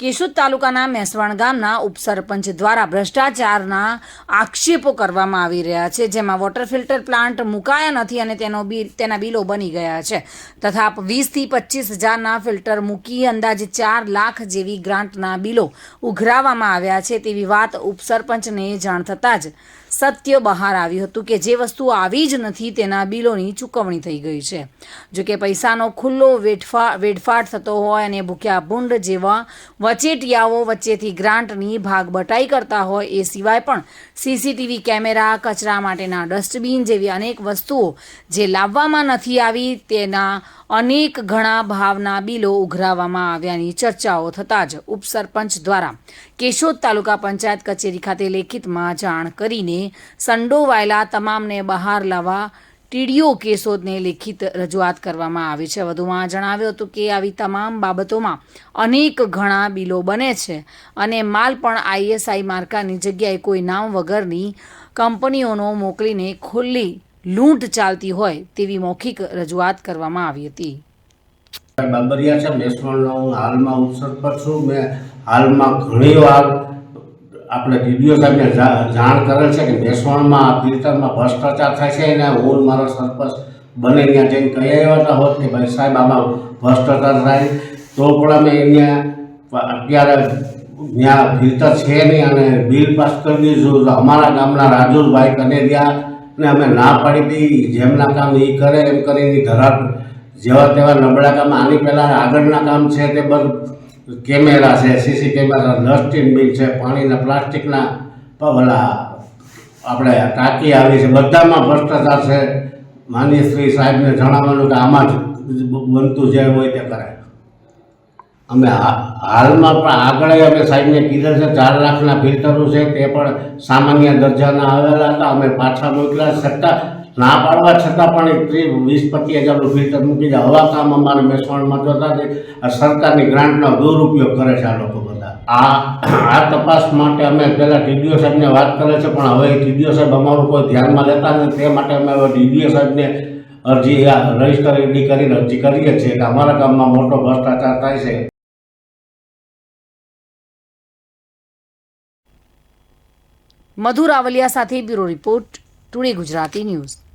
કેશોદ તાલુકાના મેસવાણ ગામના ઉપસરપંચ દ્વારા ભ્રષ્ટાચારના આક્ષેપો કરવામાં આવી રહ્યા છે, જેમાં વોટર ફિલ્ટર પ્લાન્ટ મુકાયા નથી અને તેનો બિલ તેના બિલો બની ગયા છે. તથા વીસથી પચીસ હજારના ફિલ્ટર મૂકી અંદાજે ચાર લાખ જેવી ગ્રાન્ટના બિલો ઉઘરાવવામાં આવ્યા છે તેવી વાત ઉપસરપંચને જાણ થતાં જ સત્ય બહાર આવ્યું હતું કે જે વસ્તુ આવી જ નથી તેના બિલોની ચૂકવણી થઈ ગઈ છે. જો કે પૈસાનો ખુલ્લો વેડફા, વેડફાટ થતો હોય અને ભૂખ્યા ભૂંડ જેવા વચેટિયાઓ વચ્ચેથી ગ્રાન્ટની ભાગબટાઈ કરતા હોય એ સિવાય પણ સીસીટીવી કેમેરા, કચરા માટેના ડસ્ટબિન જેવી અનેક વસ્તુઓ જે લાવવામાં નથી આવી તેના અનેક ઘણા ભાવના બિલો ઉઘરાવવામાં આવ્યાની ચર્ચાઓ થતાં જ ઉપસરપંચ દ્વારા કેશોદ તાલુકા પંચાયત કચેરી ખાતે લેખિતમાં જાણ કરીને સંડોવાયેલા તમામને બહાર લાવવા ટીડીઓ કેશોદને લેખિત રજૂઆત કરવામાં આવી છે. વધુમાં જણાવ્યું હતું કે આવી તમામ બાબતોમાં અનેક ઘણા બિલો બને છે અને માલ પણ આઈએસઆઈ માર્કાની જગ્યાએ કોઈ નામ વગરની કંપનીઓનો મોકલીને ખુલ્લી લૂંટ ચાલતી હોય તેવી મૌખિક રજૂઆત કરવામાં આવી હતી. બાબરિયા છે નેશનલ હાલમાં હાલમાં પર છું. મેં હાલમાં ઘણી વાર આપણે ડીડીઓ સાહેબને જાણ કરેલ છે કે મેસવાણમાં આ ફિલ્ટરમાં ભ્રષ્ટાચાર થાય છે અને હું મારો સરપંચ બને ત્યાં જઈને કહી આવ્યા હતા, હોત કે ભાઈ સાહેબ, આમાં ભ્રષ્ટાચાર થાય. તો પણ અમે અહીંયા અત્યારે ત્યાં ફિલ્ટર છે નહીં અને બિલ પાસ કરી દીધું. અમારા ગામના રાજુભાઈ કનેરિયા ને અમે ના પાડી દીધી જેમના કામ એ કરે, એમ કરીને ધરાટ જેવા તેવા નબળા કામ, આની પહેલાં આગળના કામ છે તે બધું કેમેરા છે સીસી કેમેરા ડસ્ટબિન છે, પાણીના પ્લાસ્ટિકના ઓલા આપણે ટાંકી આવી છે, બધામાં ભ્રષ્ટાચાર છે. માનીય શ્રી સાહેબને જણાવવાનું કે આમાં જ બનતું જે હોય તે કરાય અમે હાલમાં પણ આગળ અમે સાહેબને કીધેલ છે, ચાર લાખના ફિલ્ટરો છે તે પણ સામાન્ય દરજાના આવેલા હતા, અમે પાછા મોકલ્યા. છતાં ના પાડવા છતાં પણ ત્રીસ, વીસ, પચીસ હજારનું ફિલ્ટર મૂકી જાય હવા કામ અમારે મેસવાણમાં જોતા છે. સરકારની ગ્રાન્ટનો દુરુપયોગ કરે છે આ લોકો બધા. આ આ તપાસ માટે અમે પહેલાં ટીડીઓ સાહેબને વાત કરે છે, પણ હવે ટીડીઓ સાહેબ અમારું કોઈ ધ્યાનમાં લેતા નથી. તે માટે અમે હવે ટીડીઓ સાહેબને અરજી રજિસ્ટર એડી કરીને અરજી કરીએ છીએ કે અમારા ગામમાં મોટો ભ્રષ્ટાચાર થાય છે. મધુર આવલિયા સાથે bureau report. Today Gujarati news.